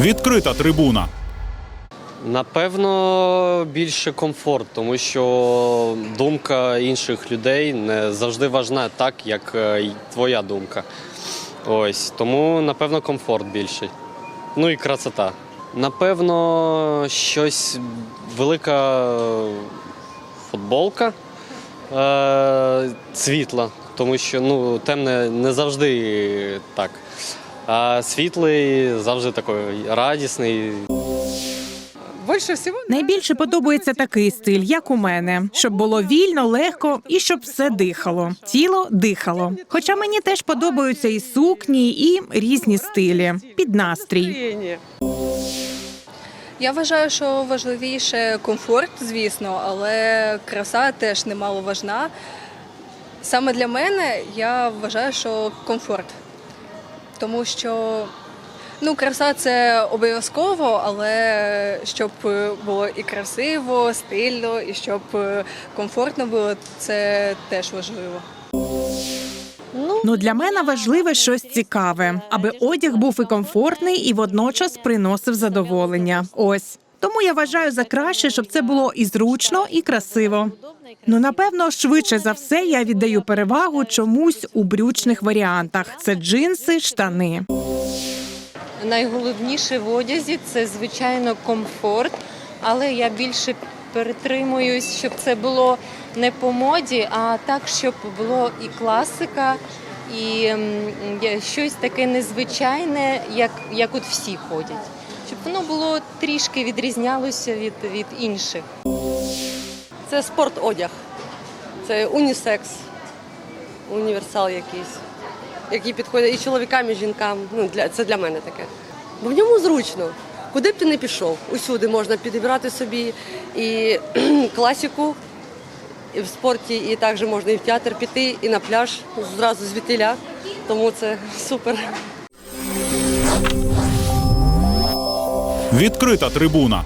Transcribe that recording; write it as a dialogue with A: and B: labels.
A: Відкрита трибуна.
B: Напевно, більше комфорт, тому що думка інших людей не завжди важна так, як е, твоя думка. Ось тому, напевно, комфорт більший. Ну і красота. Напевно, щось велика футболка е, світла, тому що ну, темне не завжди так. А світлий завжди такий радісний.
C: Найбільше подобається такий стиль, як у мене, щоб було вільно, легко і щоб все дихало. Тіло дихало. Хоча мені теж подобаються і сукні, і різні стилі під настрій.
D: Я вважаю, що важливіше комфорт, звісно, але краса теж немало важна. Саме для мене я вважаю, що комфорт. Тому що ну, краса це обов'язково, але щоб було і красиво, стильно, і щоб комфортно було, це теж важливо.
C: Ну для мене важливе щось цікаве, аби одяг був і комфортний, і водночас приносив задоволення. Ось. Тому я вважаю за краще, щоб це було і зручно, і красиво. Ну напевно, швидше за все я віддаю перевагу чомусь у брючних варіантах: це джинси, штани.
E: Найголовніше в одязі це звичайно комфорт, але я більше перетримуюсь, щоб це було не по моді, а так, щоб було і класика, і щось таке незвичайне, як, як от всі ходять. Воно було трішки відрізнялося від, від інших.
F: Це спорт-одяг. Це унісекс, універсал якийсь, який підходить і чоловікам, і жінкам. Ну, для, це для мене таке. Бо в ньому зручно. Куди б ти не пішов, усюди можна підібрати собі і класику і в спорті, і також можна і в театр піти, і на пляж зразу звідтиля. Тому це супер.
A: Відкрита трибуна.